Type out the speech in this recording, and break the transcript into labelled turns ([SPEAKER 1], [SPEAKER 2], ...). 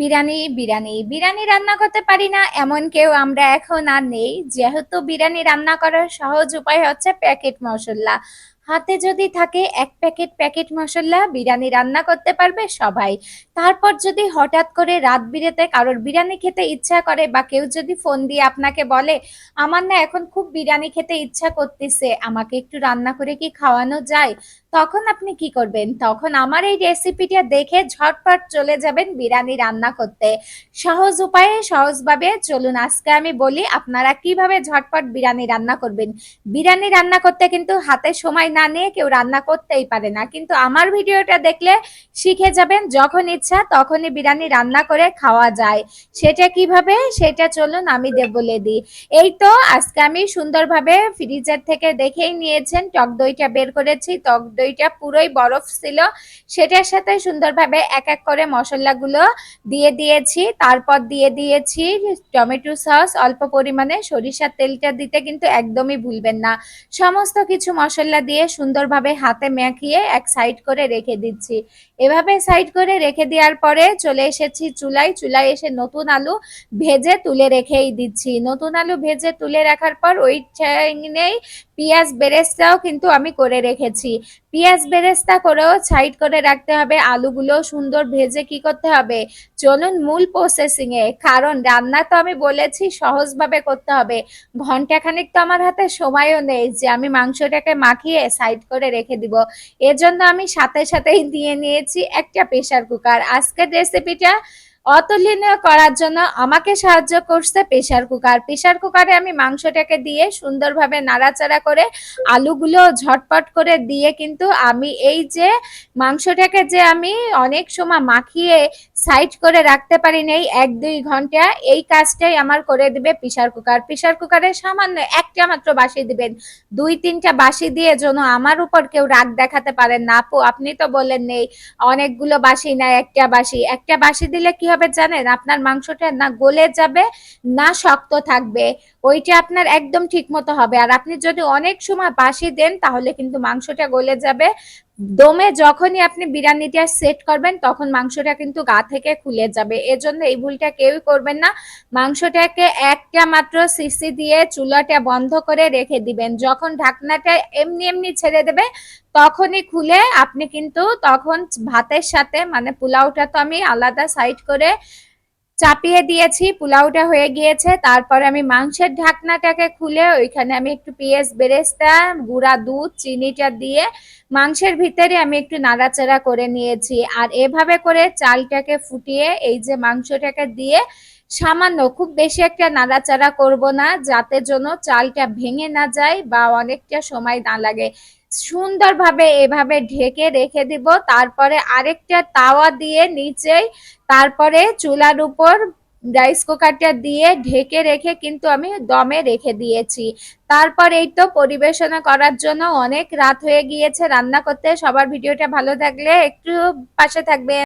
[SPEAKER 1] বিরিয়ানি বিরিয়ানি বিরিয়ানি রান্না করতে পারি না, এমন কেউ আমরা এখন আর নেই। যেহেতু বিরিয়ানি রান্না করার সহজ উপায় হচ্ছে প্যাকেট মশলা। হাতে যদি থাকে এক প্যাকেট প্যাকেট মশলা, বিরিয়ানি রান্না করতে পারবে সবাই। তারপর যদি হঠাৎ করে রাত বিরেতে কারোর বিরিয়ানি খেতে ইচ্ছা করে বা কেউ যদি ফোন দিয়ে আপনাকে বলে, আমার না এখন খুব বিরিয়ানি খেতে ইচ্ছা করতেছে, আমাকে একটু রান্না করে কি খাওয়ানো যায়? তখন আপনি কি করবেন? তখন আমার এই রেসিপিটা দেখে ঝটপট চলে যাবেন বিরিয়ানি রান্না করতে। সহজ উপায়ে সহজভাবে চলুন, আজকে আমি বলি আপনারা কীভাবে ঝটপট বিরিয়ানি রান্না করবেন। বিরিয়ানি রান্না করতে কিন্তু হাতে সময় না নিয়ে কেউ রান্না করতেই পারে না। কিন্তু আমার ভিডিওটা দেখলে শিখে যাবেন, যখন ইচ্ছা তখনই বিরিয়ানি রান্না করে খাওয়া যায়। সেটা কীভাবে? সেটা চলুন আমি দে বলে দিই। এই তো আজকে আমি সুন্দরভাবে ফ্রিজের থেকে দেখেই নিয়েছেন, টক দইটা বের করেছি। টক দইটা পুরোই বরফ ছিল। সেটার সাথে সুন্দরভাবে এক এক করে মশলাগুলো দিয়ে দিয়েছি। তারপর দিয়ে দিয়েছি টমেটো সস। অল্প পরিমাণে সরিষার তেলটা দিতে কিন্তু একদমই ভুলবেন না। সমস্ত কিছু মশলা দিয়ে সুন্দরভাবে হাতে মেখিয়ে এক সাইড করে রেখে দিচ্ছি। এভাবে সাইড করে রেখে দেওয়ার পরে চলে এসেছি চুলায়। চুলায় এসে নতুন আলু ভেজে তুলে রেখেই দিচ্ছি। নতুন আলু ভেজে তুলে রাখার পর ওই নেই পেঁয়াজ বেরেস্তাও কিন্তু আমি করে রেখেছি। পেঁয়াজ বেরেস্তা করেও সাইড করে রাখতে হবে, আলুগুলো সুন্দর ভেজে কি করতে হবে? চলুন মূল প্রসেসিং এ, কারণ রান্না তো আমি বলেছি, সহজভাবে করতে হবে। ঘন্টাখানিক তো আমার হাতে সময়ও নেই যে আমি মাংসটাকে মাখিয়ে সাইড করে রেখে দিব। এজন্য আমি সাথে সাথেই দিয়ে নিয়েছি একটা প্রেসার কুকার আজকের রেসিপিটা অতুলনীয় করার জন্য আমাকে সাহায্য করছে প্রেসার কুকার। প্রেসার কুকারে আমি মাংসটাকে দিয়ে সুন্দরভাবে নাড়াচাড়া করে আলুগুলো ঝটপট করে দিয়ে কিন্তু আমি এই যে মাংসটাকে যে আমি অনেক সময় মাখিয়ে সাইড করে রাখতে পারি নেই, এক দুই ঘণ্টা, এই কাজটাই আমার করে দিবে প্রেসার কুকার। প্রেসার কুকারে সামান্য একটা মাত্র বাসি দিবেন। দুই তিনটা বাসি দিয়ে যেন আমার উপর কেউ রাগ দেখাতে পারেন না। আপু, আপনি তো বললেন নেই, অনেকগুলো বাসি না, একটা বাসি। একটা বাসি দিলে কি হবে জানেন? আপনার মাংসটা না গলে যাবে, না শক্ত থাকবে। ওইটা আপনার একদম ঠিক মতো হবে। আর আপনি যদি অনেক সময় বাসি দেন, তাহলে কিন্তু মাংসটা গলে যাবে। দমে যখনই আপনি বিরিয়ানিটা সেট করবেন, তখন মাংসটা কিন্তু গা থেকে খুলে যাবে। এজন্য এই ভুলটা কেউই করবেন না। মাংসটাকে একটা মাত্র সিসি দিয়ে চুলাটা বন্ধ করে রেখে দিবেন। যখন ঢাকনাটা এমনি এমনি ছেড়ে দেবে, তখনই খুলে আপনি কিন্তু তখন ভাতের সাথে মানে পোলাওটা তো আমি আলাদা সাইড করে চাপিয়ে দিয়েছি পোলাওটা হয়ে গিয়েছে। তারপরে আমি মাংসের ঢাকনাটাকে খুলে ওইখানে আমি একটু পেঁয়াজ, বেরেস্তা, গুঁড়া দুধ, চিনিটা দিয়ে মাংসের ভিতরে আমি একটু নাড়াচাড়া করে নিয়েছি। আর এভাবে করে চালটাকে ফুটিয়ে এই যে মাংসটাকে দিয়ে সামান্য খুব বেশি একটা নাড়াচাড়া করব না, যাতে জন্য চালটা ভেঙে না যায় বা অনেকটা সময় না লাগে। সুন্দরভাবে এভাবে ঢেকে রেখে দিব, তারপরে আরেকটা তাওয়া দিয়ে নিচেই, তারপরে চুলার উপর রাইস কুকারটা দিয়ে ঢেকে রেখে কিন্তু আমি দমে রেখে দিয়েছি। তারপর এই তো পরিবেশনা করার জন্য অনেক রাত হয়ে গিয়েছে, রান্না করতে। সবার ভিডিওটা ভালো থাকলে একটু পাশে থাকবে